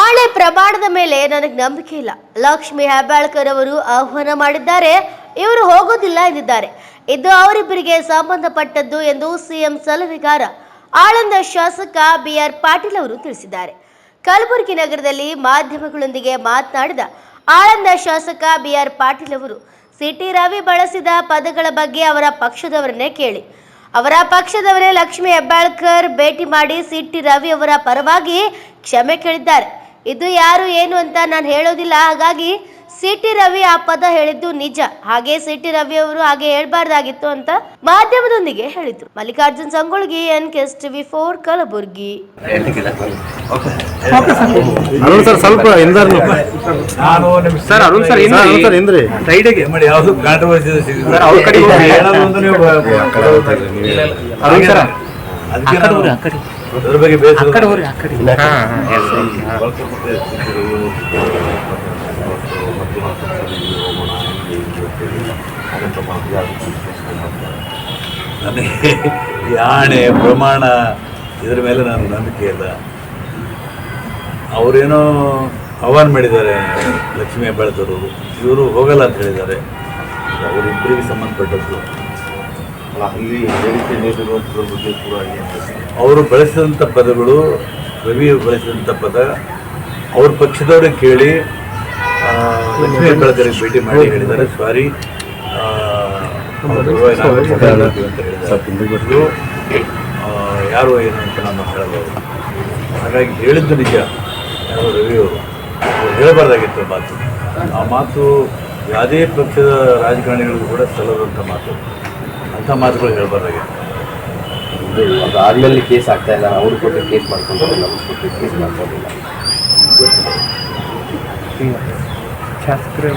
ಆಳೆ ಪ್ರಮಾಣದ ಮೇಲೆ ನನಗೆ ನಂಬಿಕೆ ಇಲ್ಲ. ಲಕ್ಷ್ಮಿ ಹೆಬ್ಬಾಳ್ಕರ್ ಅವರು ಆಹ್ವಾನ ಮಾಡಿದ್ದಾರೆ. ಇವರು ಹೋಗೋದಿಲ್ಲ ಎಂದಿದ್ದಾರೆ. ಇದು ಅವರಿಬ್ಬರಿಗೆ ಸಂಬಂಧಪಟ್ಟದ್ದು ಎಂದು ಸಿಎಂ ಸಲಹೆಗಾರ ಆಳಂದ ಶಾಸಕ ಬಿಆರ್ ಪಾಟೀಲ್ ಅವರು ತಿಳಿಸಿದ್ದಾರೆ. ಕಲಬುರಗಿ ನಗರದಲ್ಲಿ ಮಾಧ್ಯಮಗಳೊಂದಿಗೆ ಮಾತನಾಡಿದ ಆಳಂದ ಶಾಸಕ ಬಿಆರ್ ಪಾಟೀಲ್ ಅವರು, ಸಿಟಿ ರವಿ ಬಳಸಿದ ಪದಗಳ ಬಗ್ಗೆ ಅವರ ಪಕ್ಷದವರನ್ನೇ ಕೇಳಿ. ಅವರ ಪಕ್ಷದವರೇ ಲಕ್ಷ್ಮಿ ಹೆಬ್ಬಾಳ್ಕರ್ ಭೇಟಿ ಮಾಡಿ ಸಿಟಿ ರವಿ ಅವರ ಪರವಾಗಿ ಕ್ಷಮೆ ಕೇಳಿದ್ದಾರೆ. ಇದು ಯಾರು ಏನು ಅಂತ ನಾನು ಹೇಳೋದಿಲ್ಲ ಹಾಗಾಗಿ ಸಿಟಿ ರವಿ ಆ ಪದ ಹೇಳಿದ್ದು ನಿಜ ಹಾಗೆ ಸಿಟಿ ರವಿ ಅವರು ಹಾಗೆ ಹೇಳ್ಬಾರ್ದಾಗಿತ್ತು ಅಂತ ಮಾಧ್ಯಮದೊಂದಿಗೆ ಹೇಳಿದ್ರು ಮಲ್ಲಿಕಾರ್ಜುನ್ ಸಂಗೊಳ್ಗಿ ಎನ್ ಕೆಸ್ TV four Kalaburagi Arun sir ಸ್ವಲ್ಪ ಹಿಂದರ್ ನಾನು ನಿಮ್ ಸರ್ ಅರುಣ್ ಸರ್ ಹಿಂದ್ರಿ ಅರುಣ್ ಸರ್ ಹಿಂದ್ರಿ ಸೈಡಿಗೆ ಮಾಡಿ ಯಾವುದು ಕಾಂಟ್ರವರ್ಸಿ ಸರ್, ಅವ್ರ ಕಡೆ ಹೋಗಿ. ಅರುಣ್ ಸರ್ ಅದಕ್ಕೆ ನಾನು ಅದ್ರ ಬಗ್ಗೆ ಬೇಸರ ನನಗೆ ಯಾಣೆ ಆಣೆ ಪ್ರಮಾಣ ಇದ್ರ ಮೇಲೆ ನಾನು ನಂಬಿಕೆ ಇಲ್ಲ. ಅವರೇನೋ ಆಹ್ವಾನ ಮಾಡಿದ್ದಾರೆ ಲಕ್ಷ್ಮೀ ಹೆಬ್ಬಾಳ್ಕರು. ಇವರು ಹೋಗಲ್ಲ ಅಂತ ಹೇಳಿದ್ದಾರೆ. ಅವರಿಬ್ಬರಿಗೆ ಸಂಬಂಧಪಟ್ಟದ್ದು. ಅಲ್ಲಿ ಹೇಳಿಕೆ ನೀಡಿರುವಂಥದ್ರ ಬಗ್ಗೆ ಕೂಡ ಅವರು ಬಳಸಿದಂಥ ಪದಗಳು ರವಿ ಬಳಸಿದಂಥ ಪದ ಅವ್ರ ಪಕ್ಷದವರೇ ಕೇಳಿ ಲಕ್ಷ್ಮೀ ಹೆಬ್ಬಾಳ್ಕರಿಗೆ ಭೇಟಿ ಮಾಡಿ ಹೇಳಿದ್ದಾರೆ. ಸಾರಿ ಯಾರು ಏನು ಅಂತ ನಾನು ಹೇಳಬಹುದು. ಹಾಗಾಗಿ ಹೇಳಿದ್ದು ನಿಜ. ಯಾರು ರವಿಯವರು ಅವ್ರು? ಹೇಳಬಾರ್ದಾಗಿತ್ತು ಮಾತು. ಆ ಮಾತು ಯಾವುದೇ ಪಕ್ಷದ ರಾಜಕಾರಣಿಗಳಿಗೂ ಕೂಡ ಸಲ್ಲದಂಥ ಮಾತು. ಅಂಥ ಮಾತುಗಳು ಹೇಳಬಾರ್ದಾಗಿತ್ತು ಇದು ಅದು ಆದ್ಮೇಲೆ ಕೇಸ್ ಆಗ್ತಾ ಇಲ್ಲ. ಅವ್ರು ಕೊಟ್ಟು ಕೇಸ್ ಮಾಡ್ಕೊಂಡಿಲ್ಲ ನಮ್ಗೆ ಕೊಟ್ಟು ಕೇಸ್ ಮಾಡ್ಕೊಂಡಿಲ್ಲ. ಶಾಸಕರು